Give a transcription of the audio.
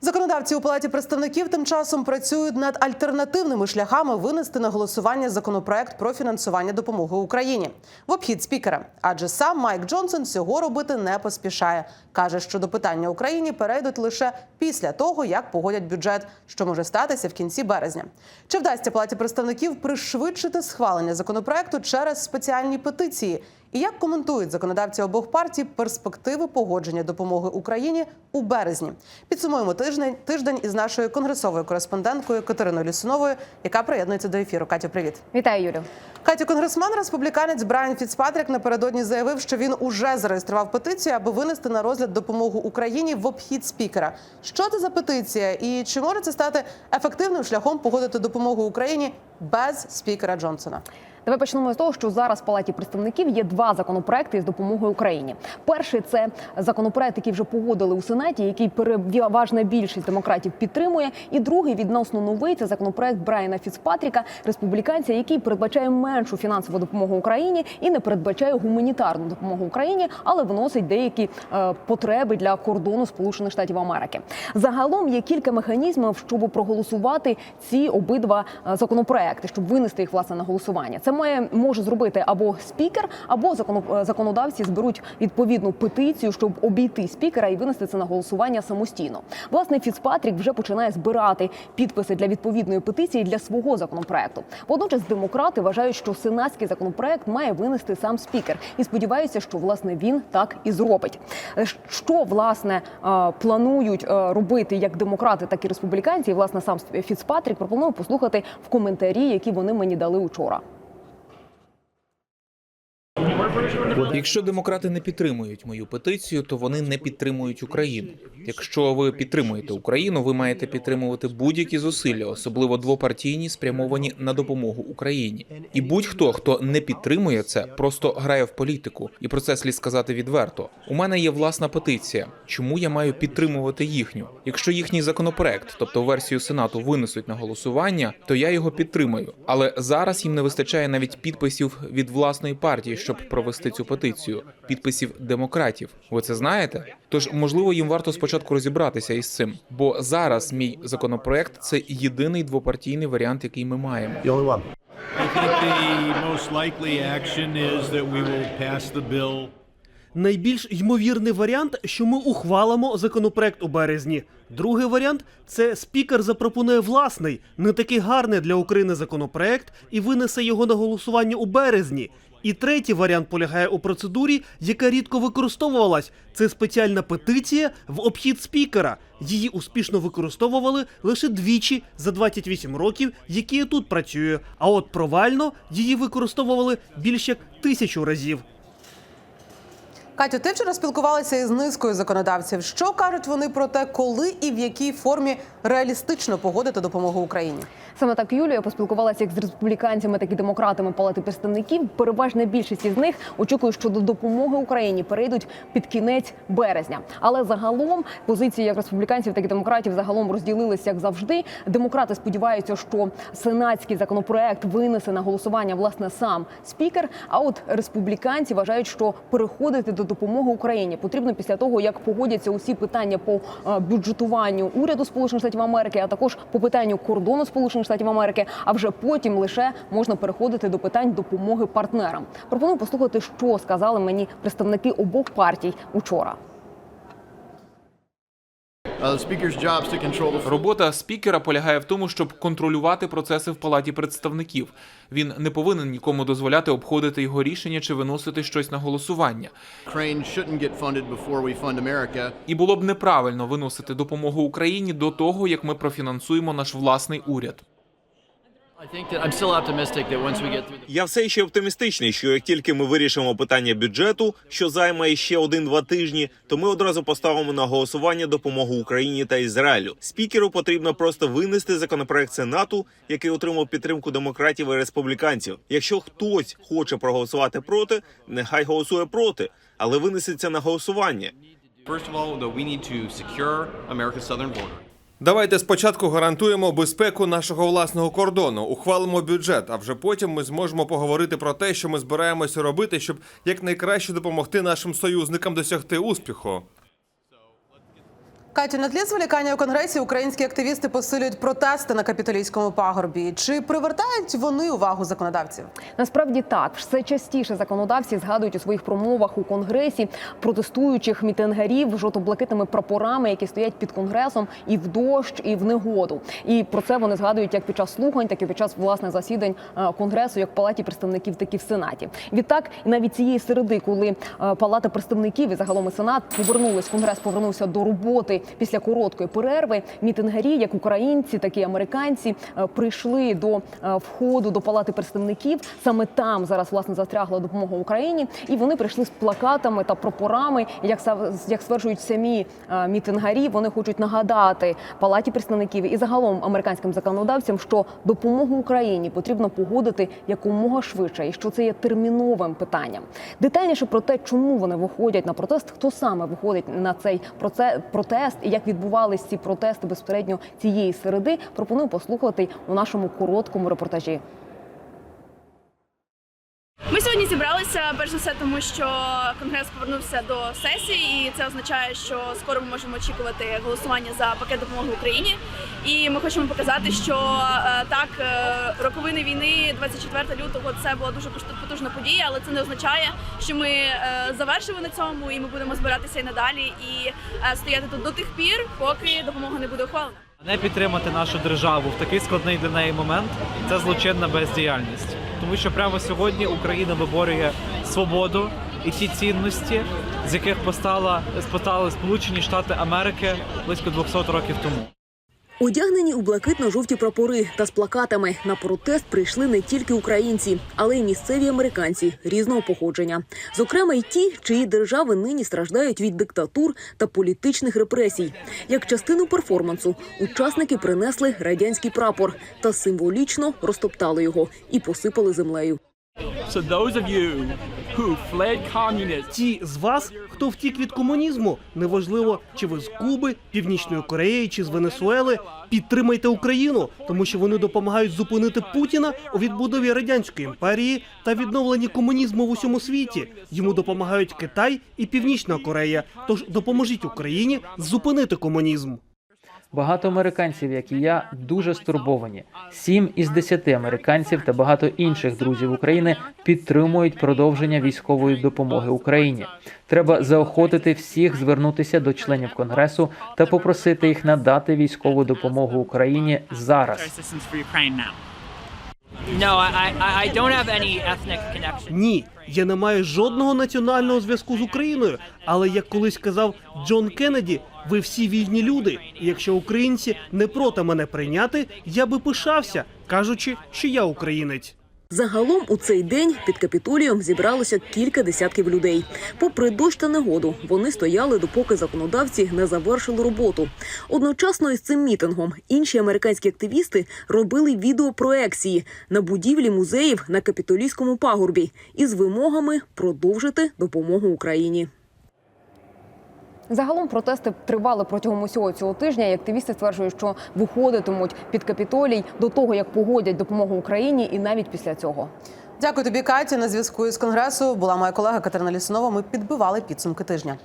Законодавці у палаті представників тим часом працюють над альтернативними шляхами винести на голосування законопроект про фінансування допомоги Україні в обхід спікера. Адже сам Майк Джонсон цього робити не поспішає. каже, що до питання Україні перейдуть лише після того, як погодять бюджет, що може статися в кінці березня. Чи вдасться палаті представників пришвидшити схвалення законопроекту через спеціальні петиції? І як коментують законодавці обох партій перспективи погодження допомоги Україні у березні? Підсумуємо тиждень тиждень із нашою конгресовою кореспонденткою Катериною Лісуновою, яка приєднується до ефіру. Катю, привіт. Вітаю, Юлю. Катю, конгресмен республіканець Брайан Фіцпатрік напередодні заявив, що він уже зареєстрував петицію, аби винести на розгляд допомогу Україні в обхід спікера. Що це за петиція, і чи може це стати ефективним шляхом погодити допомогу Україні без спікера Джонсона? Давай почнемо з того, що зараз в палаті представників є два законопроекти із допомогою Україні. Перший це законопроект, який вже погодили у сенаті, який переважна більшість демократів підтримує. І другий відносно новий це законопроект Брайана Фіцпатріка, республіканця, який передбачає меншу фінансову допомогу Україні і не передбачає гуманітарну допомогу Україні, але вносить деякі е, потреби для кордону Сполучених Штатів Америки. Загалом є кілька механізмів, щоб проголосувати ці обидва е, законопроекти, щоб винести їх власне на голосування. Це має може зробити або спікер, або е, законодавці зберуть відповідну петицію, щоб обійти спікера і винести це на голосування самостійно. Власне, Фіцпатрік вже починає збирати підписи для відповідної петиції для свого законопроекту. Водночас демократи вважають, що сенатський законопроект має винести сам спікер, і сподіваються, що власне він так і зробить. Е, Що власне е, планують робити як демократи, так і республіканці, і власне сам Фіцпатрік пропоную послухати в коментарі, які вони мені дали учора. Якщо демократи не підтримують мою петицію, то вони не підтримують Україну. Якщо ви підтримуєте Україну, ви маєте підтримувати будь-які зусилля, особливо двопартійні, спрямовані на допомогу Україні. І будь-хто, хто не підтримує це, просто грає в політику. І про це слід сказати відверто. У мене є власна петиція. Чому я маю підтримувати їхню? Якщо їхній законопроект, тобто версію сенату, винесуть на голосування, то я його підтримаю. Але зараз їм не вистачає навіть підписів від власної партії, щоб провести цю петицію. Підписів демократів. Ви це знаєте? Тож можливо їм варто спочатку розібратися із цим, бо зараз мій законопроект це єдиний двопартійний варіант, який ми маємо. I think the most likely action is that we will pass the bill Найбільш ймовірний варіант, що ми ухвалимо законопроект у березні. Другий варіант це спікер запропонує власний, не такий гарний для України законопроект і винесе його на голосування у березні. І третій варіант полягає у процедурі, яка рідко використовувалась. Це спеціальна петиція в обхід спікера. Її успішно використовували лише двічі за 28 років, які я тут працюю. А от провально її використовували більш як тисячу разів. Катю, ти вчора спілкувалася із низкою законодавців. Що кажуть вони про те, коли і в якій формі реалістично погодити допомогу Україні? Саме так Юлія поспілкувалася як з республіканцями, так і демократами палати представників. Переважна більшість із них очікує, що до допомоги Україні перейдуть під кінець березня. Але загалом позиції як республіканців, так і демократів загалом розділилися як завжди. Демократи сподіваються, що сенатський законопроект винесе на голосування власне сам спікер. А от республіканці вважають, що переходити до допомоги Україні потрібно після того, як погодяться усі питання по е, бюджетуванню уряду Сполучених Штатів Америки, а також по питанню кордону Сполучених Штатів Америки. А вже потім лише можна переходити до питань допомоги партнерам. Пропоную послухати, що сказали мені представники обох партій учора. Uh, the speaker's job is to control the Робота спікера полягає в тому, щоб контролювати процеси в палаті представників. Він не повинен нікому дозволяти обходити його рішення чи виносити щось на голосування. І було б неправильно виносити допомогу Україні до того, як ми профінансуємо наш власний уряд. Я все ще оптимістичний, що як тільки ми вирішимо питання бюджету, що займе ще один-два тижні, то ми одразу поставимо на голосування допомогу Україні та Ізраїлю. Спікеру потрібно просто винести законопроект Сенату, який отримав підтримку демократів і республіканців. Якщо хтось хоче проголосувати проти, нехай голосує проти, але винесеться на голосування. First of all, though, we need to secure America's southern border. Давайте спочатку гарантуємо безпеку нашого власного кордону, ухвалимо бюджет, а вже потім ми зможемо поговорити про те, що ми збираємося робити, щоб якнайкраще допомогти нашим союзникам досягти успіху. Катю, на тлі зволікання у конгресі українські активісти посилюють протести на капітолійському пагорбі. Чи привертають вони увагу законодавців? Насправді так все частіше законодавці згадують у своїх промовах у конгресі протестуючих мітингарів жовто-блакитними прапорами, які стоять під конгресом і в дощ, і в негоду. І про це вони згадують як під час слухань, так і під час власних засідань е, конгресу, як в палаті представників, так і в сенаті. Відтак, і навіть цієї середи, коли е, палата представників і загалом і сенат повернулись, конгрес повернувся до роботи після короткої перерви. Мітингарі, як українці, так і американці, е, прийшли до е, входу до палати представників. Саме там зараз власне застрягла допомога Україні, і вони прийшли з плакатами та прапорами. Як як стверджують самі е, мітингарі, вони хочуть нагадати палаті представників і загалом американським законодавцям, що допомогу Україні потрібно погодити якомога швидше, і що це є терміновим питанням. Детальніше про те, чому вони виходять на протест, хто саме виходить на цей проце- протест і як відбувались ці протести безпосередньо цієї середи, пропоную послухати у нашому короткому репортажі. Зібралися перш за все, тому що конгрес повернувся до сесії, і це означає, що скоро ми можемо очікувати голосування за пакет допомоги Україні. І ми хочемо показати, що е, так е, роковини війни 24 лютого це була дуже потужна подія, але це не означає, що ми е, завершили на цьому, і ми будемо збиратися і надалі і стояти тут до тих пір, поки допомога не буде ухвалена. Не підтримати нашу державу в такий складний для неї момент це злочинна бездіяльність, тому що прямо сьогодні Україна виборює свободу і ті цінності, з яких постала постали Сполучені Штати Америки близько 200 років тому. Одягнені у блакитно-жовті прапори та з плакатами на протест прийшли не тільки українці, але й місцеві американці різного походження. Зокрема, й ті, чиї держави нині страждають від диктатур та політичних репресій. Як частину перформансу, учасники принесли радянський прапор та символічно розтоптали його і посипали землею. So those of you who Ті з вас, хто втік від комунізму, неважливо, чи ви з Куби, Північної Кореї чи з Венесуели, підтримайте Україну, тому що вони допомагають зупинити Путіна у відбудові радянської імперії та відновленні комунізму в усьому світі. Йому допомагають Китай і Північна Корея. Тож допоможіть Україні зупинити комунізм. Багато американців, як і я, дуже стурбовані. Сім із десяти американців та багато інших друзів України підтримують продовження військової допомоги Україні. Треба заохотити всіх звернутися до членів конгресу та попросити їх надати військову допомогу Україні зараз. Ні, я не маю жодного національного зв'язку з Україною. Але як колись казав Джон Кеннеді, ви всі вільні люди. І якщо українці не проти мене прийняти, я би пишався, кажучи, що я українець. Загалом у цей день під капітолієм зібралося кілька десятків людей. Попри дощ та негоду, вони стояли, допоки законодавці не завершили роботу. Одночасно із цим мітингом інші американські активісти робили відеопроекції на будівлі музеїв на капітолійському пагорбі із вимогами продовжити допомогу Україні. Загалом протести тривали протягом усього цього тижня. І активісти стверджують, що виходитимуть під капітолій до того, як погодять допомогу Україні, і навіть після цього. Дякую тобі, Катя. На зв'язку із конгресу була моя колега Катерина Лісунова. Ми підбивали підсумки тижня.